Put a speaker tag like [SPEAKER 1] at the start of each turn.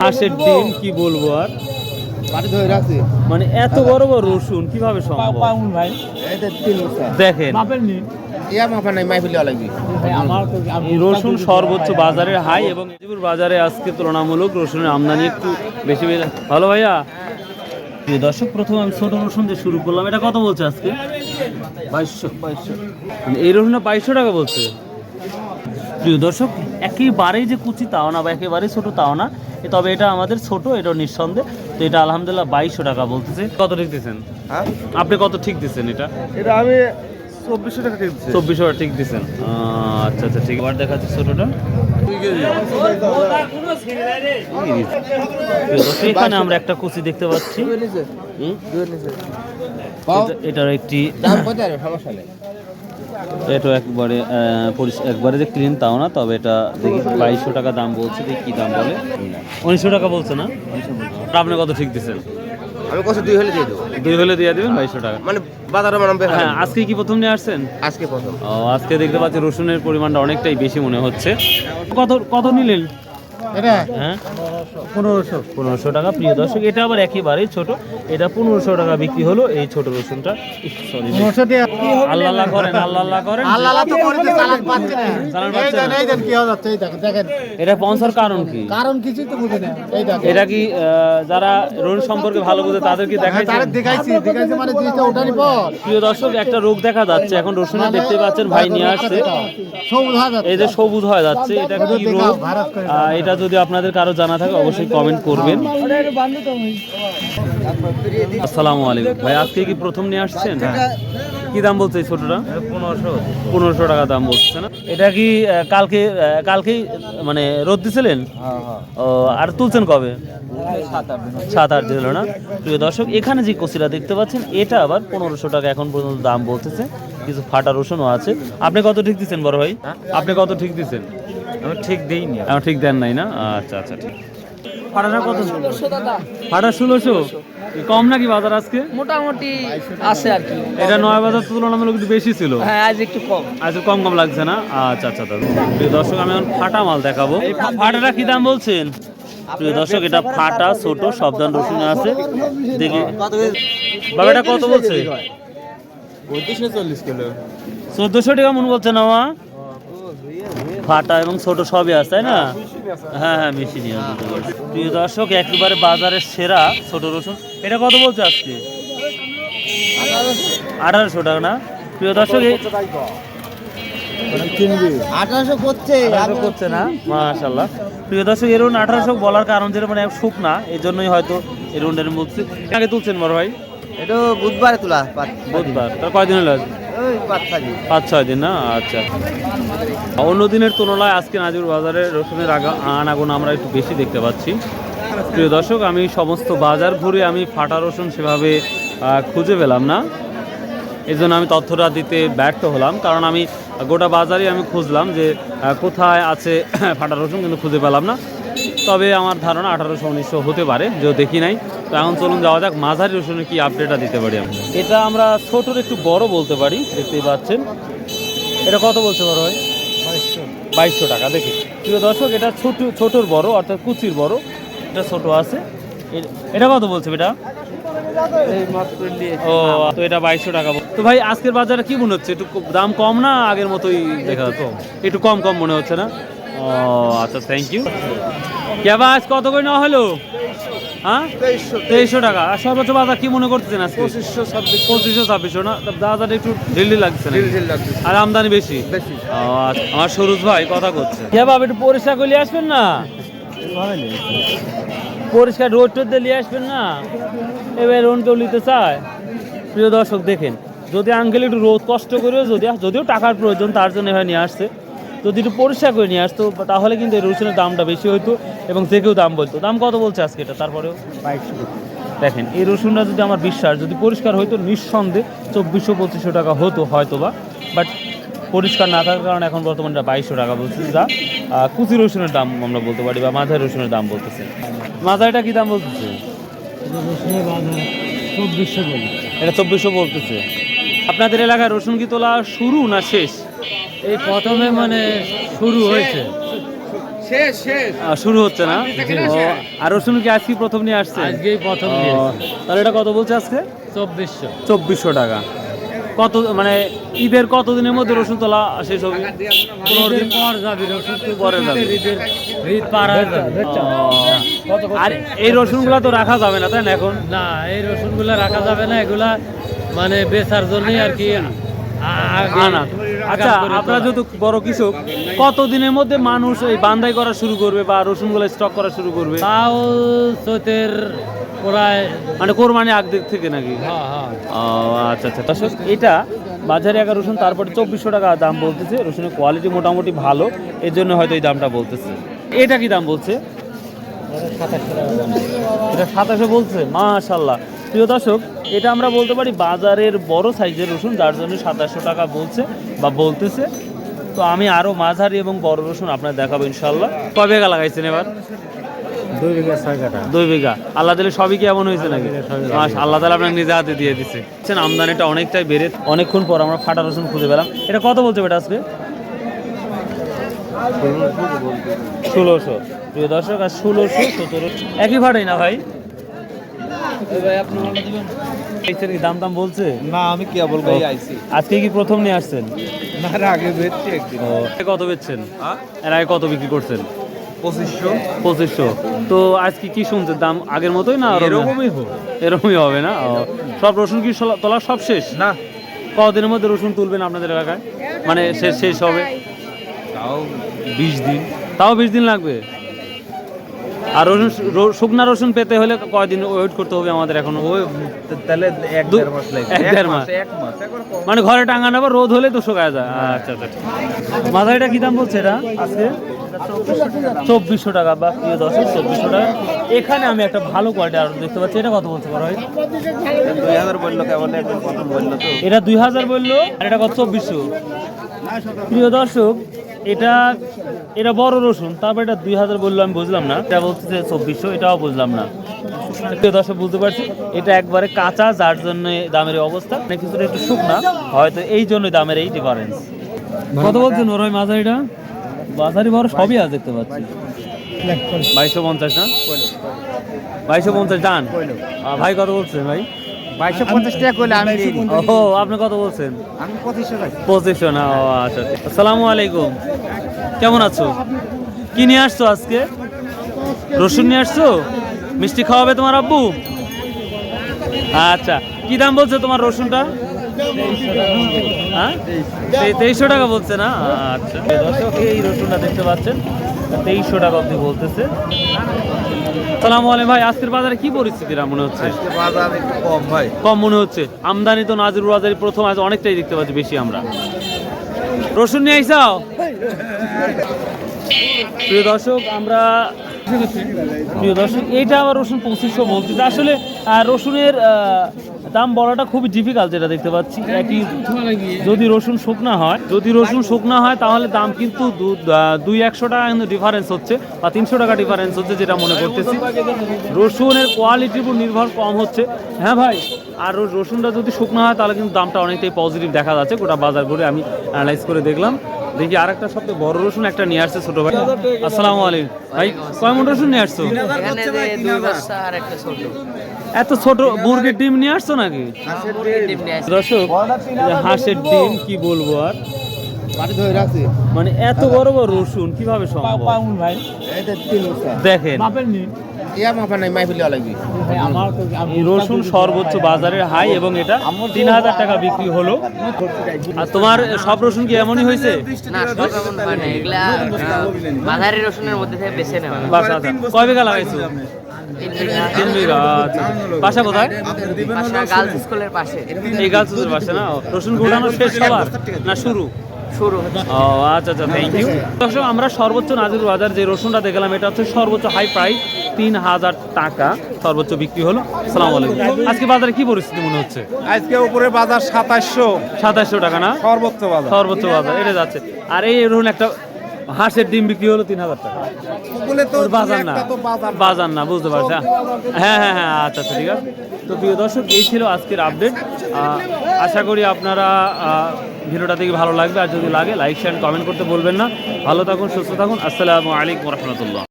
[SPEAKER 1] হাঁসের ডিম কি বলব আর? মানে এত বড় বড় রসুন কীভাবে সম্ভব?
[SPEAKER 2] ভাই।
[SPEAKER 1] দেখেন।
[SPEAKER 3] ইয়া
[SPEAKER 1] রসুন সর্বোচ্চ বাজারে হাই এবং গাজীপুর বাজারে আজকে তুলনামূলক রসুনের আমদানি একটু বেশি বেশি ভালো ভাইয়া? দর্শক প্রথম আমি ছোট রসুন দিয়ে শুরু করলাম। এটা কত বলছে আজকে? বাইশশো বাইশশো। এই রসুনটা বাইশশো টাকা বলছে। প্রিয় দর্শক একেবারেই যে কুচি তাও না বা একেবারেই ছোট তাও না তবে এটা আমাদের ছোট এটা নিঃসন্দেহ। তো এটা আলহামদুলিল্লাহ বাইশশো টাকা বলতেছে। কত ঠিক দিচ্ছেন
[SPEAKER 3] হ্যাঁ?
[SPEAKER 1] আপনি কত ঠিক দিচ্ছেন এটা?
[SPEAKER 3] এটা আমি চব্বিশশো টাকা দিয়ে দিচ্ছি
[SPEAKER 1] চব্বিশশো টাকা ঠিক দিচ্ছেন আচ্ছা আচ্ছা ঠিক। এবার দেখাচ্ছি ছোটটা। এখানে আমরা একটা কুচি দেখতে পাচ্ছি। এটার একটি এটা একবারে একবারে যে ক্লিন তাও না তবে এটা দেখি বাইশশো টাকা দাম বলছে দেখি কি দাম বলে? উনিশশো টাকা বলছে না? আপনি কত ঠিক দিচ্ছেন?
[SPEAKER 3] আমি কত দুই হলে দিয়ে দেবো।
[SPEAKER 1] দুই হলে দিয়ে দেবেন বাইশশো টাকা।
[SPEAKER 3] মানে বাজারে মানে হ্যাঁ
[SPEAKER 1] আজকে কি প্রথম নিয়ে আসছেন?
[SPEAKER 3] আজকে প্রথম।
[SPEAKER 1] ও আজকে দেখতে পাচ্ছি রসুনের পরিমাণটা অনেকটাই বেশি মনে হচ্ছে। কত কত নিলেন?
[SPEAKER 3] এটা?
[SPEAKER 1] হ্যাঁ?
[SPEAKER 3] পনেরোশো।
[SPEAKER 1] পনেরোশো টাকা প্রিয় দর্শক এটা আবার একেবারেই ছোট। এটা পনেরোশো টাকা বিক্রি হলো এই ছোট রসুনটা। সরি আল্লাহ করেন আল্লাহ করেন।
[SPEAKER 3] আল্লাহ আল্লাহ তো করে দিয়ে পাচ্ছে না।
[SPEAKER 1] চালান পাচ্ছে না?
[SPEAKER 3] এই দেন কি এই দেখেন দেখেন।
[SPEAKER 1] এটা পৌঁছার কারণ কি?
[SPEAKER 3] কারণ কিছুই তো বুঝে না এই দেখেন।
[SPEAKER 1] এটা কি যারা রোগ সম্পর্কে ভালো বোঝে তাদের কি
[SPEAKER 3] হ্যাঁ
[SPEAKER 1] দেখাইছি
[SPEAKER 3] দেখাইছি মানে পর
[SPEAKER 1] প্রিয় দর্শক একটা রোগ দেখা যাচ্ছে। এখন রসুনে দেখতে পাচ্ছেন ভাই নিয়ে আসছে।
[SPEAKER 3] সবুজ হয়ে যাচ্ছে।
[SPEAKER 1] এই যে সবুজ হয়ে যাচ্ছে এটা কি রোগ এটা যদি আপনাদের কারও জানা থাকে অবশ্যই কমেন্ট করবেন। আসসালামু আলাইকুম। ভাই আজকে কি প্রথম নিয়ে আসছেন? কি দাম বলছে এই ছোটটা? পনেরোশো। পনেরোশো টাকা দাম বলছে না? এটা কি কালকে কালকেই মানে রোদ দিছিলেন? ও আর তুলছেন কবে? সাত আট দিন হলো না? প্রিয় দর্শক এখানে যে কচিরা দেখতে পাচ্ছেন এটা আবার পনেরোশো টাকা এখন পর্যন্ত দাম বলতেছে। কিছু ফাটা রসুনও আছে। আপনি কত ঠিক দিচ্ছেন বড় ভাই? আপনি কত ঠিক দিচ্ছেন
[SPEAKER 2] আমি ঠিক দেইনি।
[SPEAKER 1] আমার ঠিক দেন নাই না? আচ্ছা আচ্ছা ঠিক। ফাটাটা কত ফাটা ষোলোশো কম নাকি বাজার আজকে?
[SPEAKER 4] মোটামুটি আছে আর কি।
[SPEAKER 1] এটা নয় বাজার তুলনামূলক একটু বেশি ছিল।
[SPEAKER 4] হ্যাঁ আজ একটু কম।
[SPEAKER 1] আচ্ছা কম কম লাগছে না? আচ্ছা আচ্ছা দাদা। প্রিয় দর্শক আমি এখন ফাটা মাল দেখাবো। এই ফাটাটা কি দাম বলছেন? প্রিয় দর্শক এটা ফাটা ছোট সাবধান রসুন আছে। দেখি। বাবা এটা কত বলছে? চোদ্দশো টাকা মন বলছে না মা? ফাটা এবং ছোট সবই আছে তাই না? হ্যাঁ হ্যাঁ মিশি নিয়ে বুঝতে পারছি। প্রিয় দর্শক একেবারে বাজারের সেরা ছোট রসুন। এটা কত বলছে আজকে? আঠারোশো টাকা না? প্রিয় দর্শক
[SPEAKER 3] আঠারোশো করছে
[SPEAKER 1] করছে না? মাশাল্লাহ প্রিয় দর্শক এরুন আঠারোশো বলার কারণ যেটা মানে এই জন্যই হয়তো বলছি আগে তুলছেন বড় ভাই?
[SPEAKER 3] এটা বুধবারে তোলা
[SPEAKER 1] বুধবার। তার কয়দিন হলো?
[SPEAKER 3] পাঁচ
[SPEAKER 1] ছয় দিন। না? আচ্ছা। অন্য দিনের তুলনায় আজকে নাজির বাজারে রসুনের আনাগুন আমরা একটু বেশি দেখতে পাচ্ছি। প্রিয় দর্শক আমি সমস্ত বাজার ঘুরে আমি ফাটা রসুন সেভাবে খুঁজে পেলাম না। এই জন্য আমি তথ্যটা দিতে ব্যর্থ হলাম। কারণ আমি গোটা বাজারে আমি খুঁজলাম যে কোথায় আছে ফাটা রসুন কিন্তু খুঁজে পেলাম না। তবে আমার ধারণা আঠারোশো উনিশশো হতে পারে যে দেখি নাই। তো এখন চলুন যাওয়া যাক মাঝারি রসুনের কি আপডেটটা দিতে পারি আমি এটা আমরা ছোটোর একটু বড় বলতে পারি দেখতেই পাচ্ছেন। এটা কত বলছে বড় ভাই? বাইশশো। টাকা দেখি। প্রিয় দর্শক এটা ছোট ছোটোর বড় অর্থাৎ কুচির বড়। এটা ছোট আছে। এটা কত বলছে এটা ও তো এটা বাইশশো টাকা তো ভাই আজকের বাজারে কি মনে হচ্ছে? একটু দাম কম না আগের মতোই দেখা একটু কম কম মনে হচ্ছে না? ও আচ্ছা থ্যাংক ইউ কেবা আজ কত করে নেওয়া হলো? হ্যাঁ? তেইশশো টাকা। আর সর্বোচ্চ বাজার কি মনে করতেছেন আজকে?
[SPEAKER 3] পঁচিশশো ছাব্বিশ
[SPEAKER 1] পঁচিশশো ছাব্বিশশো না? বাজার একটু লাগছে না আর আমদানি বেশি? আচ্ছা। আমার সরুজ ভাই কথা করছে একটু পরিষ্কার করে আসবেন না? পরিষ্কার রোড টোড দিয়ে আসবেন না? এবার লোন কেউ নিতে চায়? প্রিয় দর্শক দেখেন যদি আঙ্কেল একটু রোদ কষ্ট করেও যদি যদিও টাকার প্রয়োজন তার জন্য এভাবে নিয়ে আসছে। যদি একটু পরিষ্কার করে নিয়ে আসতো তাহলে কিন্তু এই রসুনের দামটা বেশি হইতো এবং যে কেউ দাম বলতো। দাম কত বলছে আজকে এটা? তারপরেও? দেখেন এই রসুনটা যদি আমার বিশ্বাস যদি পরিষ্কার হইতো নিঃসন্দেহে চব্বিশশো পঁচিশশো টাকা হতো হয়তো বা বাট পরিষ্কার না থাকার কারণে এখন বর্তমানে বাইশশো টাকা বলছে। যা কুচি রসুনের দাম আমরা বলতে পারি বা মাথায় রসুনের দাম বলতেছে। মাথায়টা কী দাম বলতেছে?
[SPEAKER 2] চব্বিশশো
[SPEAKER 1] এটা চব্বিশশো বলতেছে। আপনাদের এলাকায় রসুন কি তোলা শুরু না শেষ?
[SPEAKER 2] এই প্রথমে মানে শুরু হয়েছে।
[SPEAKER 1] শুরু হচ্ছে না? আর রসুন কি আজকে প্রথম নিয়ে আসছে?
[SPEAKER 2] আজকেই প্রথম
[SPEAKER 1] তাহলে এটা কত বলছে আজকে?
[SPEAKER 2] চব্বিশশো।
[SPEAKER 1] চব্বিশশো টাকা। কত মানে ঈদের কতদিনের মধ্যে রসুন তোলা শেষ হবে? পনেরো দিন।
[SPEAKER 2] পর যাবি রসুন তো
[SPEAKER 1] পরে যাবে।
[SPEAKER 2] ঈদের ঈদ পার হয়ে যাবে।
[SPEAKER 1] আর এই রসুনগুলো তো রাখা যাবে না তাই না এখন?
[SPEAKER 2] না এই রসুনগুলো রাখা যাবে না এগুলা মানে বেচার জন্যই আর কি
[SPEAKER 1] আনা আচ্ছা আপনারা যেহেতু বড় কৃষক কত দিনের মধ্যে মানুষ এই বান্দাই করা শুরু করবে বা রসুনগুলো স্টক করা শুরু করবে?
[SPEAKER 2] তাও চৈতের প্রায়
[SPEAKER 1] মানে কোরবানি আগ দিক থেকে নাকি?
[SPEAKER 2] হ্যাঁ হ্যাঁ।
[SPEAKER 1] ও আচ্ছা আচ্ছা। দর্শক এটা বাজারে একা রসুন তারপরে চব্বিশশো টাকা দাম বলতেছে। রসুনের কোয়ালিটি মোটামুটি ভালো এর জন্য হয়তো এই দামটা বলতেছে। এটা কি দাম বলছে? এটা সাতাশে বলছে? মাশাল্লাহ প্রিয় দর্শক এটা আমরা বলতে পারি বাজারের বড় সাইজের রসুন যার জন্য সাতাশশো টাকা বলছে বা বলতেছে। তো আমি আরও মাঝারি এবং বড় রসুন আপনার দেখাবো ইনশাল্লাহ কয় বিঘা লাগাইছেন এবার?
[SPEAKER 2] দুই বিঘা ছয় কাটা
[SPEAKER 1] দুই বিঘা। আল্লাহ তালে সবই কি এমন হয়েছে নাকি? আল্লাহ তালা আপনাকে নিজে হাতে দিয়ে দিচ্ছে আমদানিটা অনেকটাই বেড়ে অনেকক্ষণ পর আমরা ফাটা রসুন খুঁজে পেলাম। এটা কত বলছে বেটা আজকে? ষোলোশো প্রিয় দর্শক আর ষোলোশো সতেরো। একই ভাড়াই না ভাই? দাম দাম বলছে?
[SPEAKER 3] না আমি কি বলব আইছি
[SPEAKER 1] আজকে কি প্রথম নিয়ে আসছেন?
[SPEAKER 3] না আগে বেচছি একদিন।
[SPEAKER 1] কত বেচছেন? এর আগে কত বিক্রি করছেন?
[SPEAKER 3] পঁচিশশো।
[SPEAKER 1] পঁচিশশো। তো আজকে কি শুনছেন দাম আগের মতোই না
[SPEAKER 3] এরকমই
[SPEAKER 1] হবে। না? সব রসুন কি তোলা সব শেষ?
[SPEAKER 3] না।
[SPEAKER 1] কদিনের মধ্যে রসুন তুলবেন আপনাদের এলাকায়? মানে শেষ শেষ হবে?
[SPEAKER 3] তাও বিশ দিন।
[SPEAKER 1] তাও বিশ দিন লাগবে? আর রসুন শুকনা রসুন পেতে হলে কয়দিন ওয়েট করতে হবে আমাদের এখন?
[SPEAKER 3] ওই তাহলে এক দেড় মাস লাগবে।
[SPEAKER 1] এক দেড় মাস।
[SPEAKER 3] এক মাস।
[SPEAKER 1] মানে ঘরে টাঙানো আবার রোদ হলে তো শুকায় যায়। আচ্ছা আচ্ছা মাথাটা কি দাম বলছে এটা? আজকে? চব্বিশশো টাকা বা প্রিয় দর্শক চব্বিশশো টাকা। এখানে আমি একটা ভালো কোয়ালিটি আর দেখতে পাচ্ছি এটা কত বলছে বড় ভাই?
[SPEAKER 3] দুই হাজার বলল কেমন বলল তো।
[SPEAKER 1] এটা দুই হাজার বলল আর এটা কত? চব্বিশশো। প্রিয় দর্শক এটা এটা বড় রসুন তারপর এটা দুই হাজার বলল আমি বুঝলাম না। এটা বলছে চব্বিশশো এটাও বুঝলাম না। দর্শক বুঝতে পারছি এটা একবারে কাঁচা যার জন্য দামের অবস্থা। মানে কিছুটা একটু শুকনা হয়তো এই জন্য দামের এই ডিফারেন্স কত বলছেন ওর ওই মাঝারিটা? মাঝারি বড় সবই আছে দেখতে পাচ্ছি। বাইশশো পঞ্চাশ না? বাইশশো পঞ্চাশ ডান। ভাই কত বলছেন ভাই?
[SPEAKER 3] বাইশশো পঞ্চাশ টাকা করলে আমি
[SPEAKER 1] ও আপনি কত বলছেন?
[SPEAKER 3] আমি পঁচিশশো
[SPEAKER 1] পঁচিশশো না আচ্ছা আচ্ছা। আসসালামু আলাইকুম। কেমন আছো? কি নিয়ে আসছো আজকে? রসুন নিয়ে আসছো? মিষ্টি খাওয়াবে তোমার আব্বু? আচ্ছা কি দাম বলছে তোমার রসুনটা? হ্যাঁ? তেইশশো টাকা বলছে না? আচ্ছা দর্শক এই রসুনটা দেখতে পাচ্ছেন। তেইশশো টাকা অব্দি বলতেছে। সালামু আলাইকুম ভাই আজকের বাজারে কি মনে হচ্ছে?
[SPEAKER 3] বাজার একটু কম ভাই।
[SPEAKER 1] কম মনে হচ্ছে। আমদানি তো নাজির বাজারে প্রথম আজ অনেকটাই দেখতে পাচ্ছি বেশি আমরা। রসুন নিয়ে আইসাও? প্রিয় দর্শক, আমরা প্রিয় দর্শক, এইটা আবার রসুন পঁচিশশো বলতেছে আসলে রসুনের দাম বলাটা খুবই ডিফিকাল্ট যেটা দেখতে পাচ্ছি। একই, যদি রসুন শুকনা হয়, যদি রসুন শুকনা হয়, তাহলে দাম কিন্তু দুই একশো টাকা কিন্তু ডিফারেন্স হচ্ছে, বা তিনশো টাকা ডিফারেন্স হচ্ছে যেটা মনে করতেছি। রসুনের কোয়ালিটির উপর নির্ভর কম হচ্ছে। হ্যাঁ ভাই, আর রসুনটা যদি শুকনো হয়, তাহলে কিন্তু দামটা অনেকটাই পজিটিভ দেখা যাচ্ছে। গোটা বাজার ঘুরে আমি অ্যানালাইজ করে দেখলাম। দেখি আর একটা সবচেয়ে বড় রসুন একটা নিয়ে আসছে ছোট ভাই। আসসালামু আলাইকুম। ভাই কয় মন রসুন নিয়ে আসছো? এত ছোট মুরগির ডিম নিয়ে আসছো নাকি?
[SPEAKER 4] আসি।
[SPEAKER 1] দর্শক হাঁসের ডিম কি বলব আর? মানে এত বড় বড় রসুন কীভাবে সম্ভব? দেখেন।
[SPEAKER 3] ইয়া মাফা নাই লাগবে
[SPEAKER 1] রসুন সর্বোচ্চ বাজারের হাই এবং এটা তিন হাজার টাকা বিক্রি হলো। আর তোমার সব রসুন কি এমনই হয়েছে?
[SPEAKER 4] হয় রসুনের মধ্যে থেকে বেছে নেওয়া
[SPEAKER 1] আচ্ছা। কয় বিঘা লাগাইছো?
[SPEAKER 4] তিন বিঘা
[SPEAKER 1] আচ্ছা। বাসা কোথায়?
[SPEAKER 4] গার্লস স্কুলের পাশে।
[SPEAKER 1] এই গাছুদের বাসা না? রসুন গোটানো শেষ সবার না শুরু?
[SPEAKER 4] শুরু
[SPEAKER 1] ও আচ্ছা আচ্ছা থ্যাংক ইউ দর্শক আমরা সর্বোচ্চ নাজির বাজার যে রসুনটা দেখলাম এটা হচ্ছে সর্বোচ্চ হাই প্রাইস তিন হাজার টাকা সর্বোচ্চ বিক্রি হলো। সালাম আলাইকুম। আজকে বাজারে কি পরিস্থিতি মনে হচ্ছে?
[SPEAKER 3] আজকে উপরে বাজার সাতাশশো।
[SPEAKER 1] সাতাশশো টাকা না?
[SPEAKER 3] সর্বোচ্চ বাজার।
[SPEAKER 1] সর্বোচ্চ বাজার এটা যাচ্ছে। আর এই রসুন একটা হাঁসের ডিম বিক্রি হলো তিন হাজার টাকা বাজার না। বাজার। না বুঝতে পারছি হ্যাঁ হ্যাঁ হ্যাঁ আচ্ছা আচ্ছা ঠিক আছে। তো প্রিয় দর্শক এই ছিল আজকের আপডেট। আশা করি আপনারা ভিডিওটা দেখে ভালো লাগবে। আর যদি লাগে লাইক শেয়ার কমেন্ট করতে বলবেন না। ভালো থাকুন সুস্থ থাকুন। আসসালামু আলাইকুম রহমতুল্লাহ।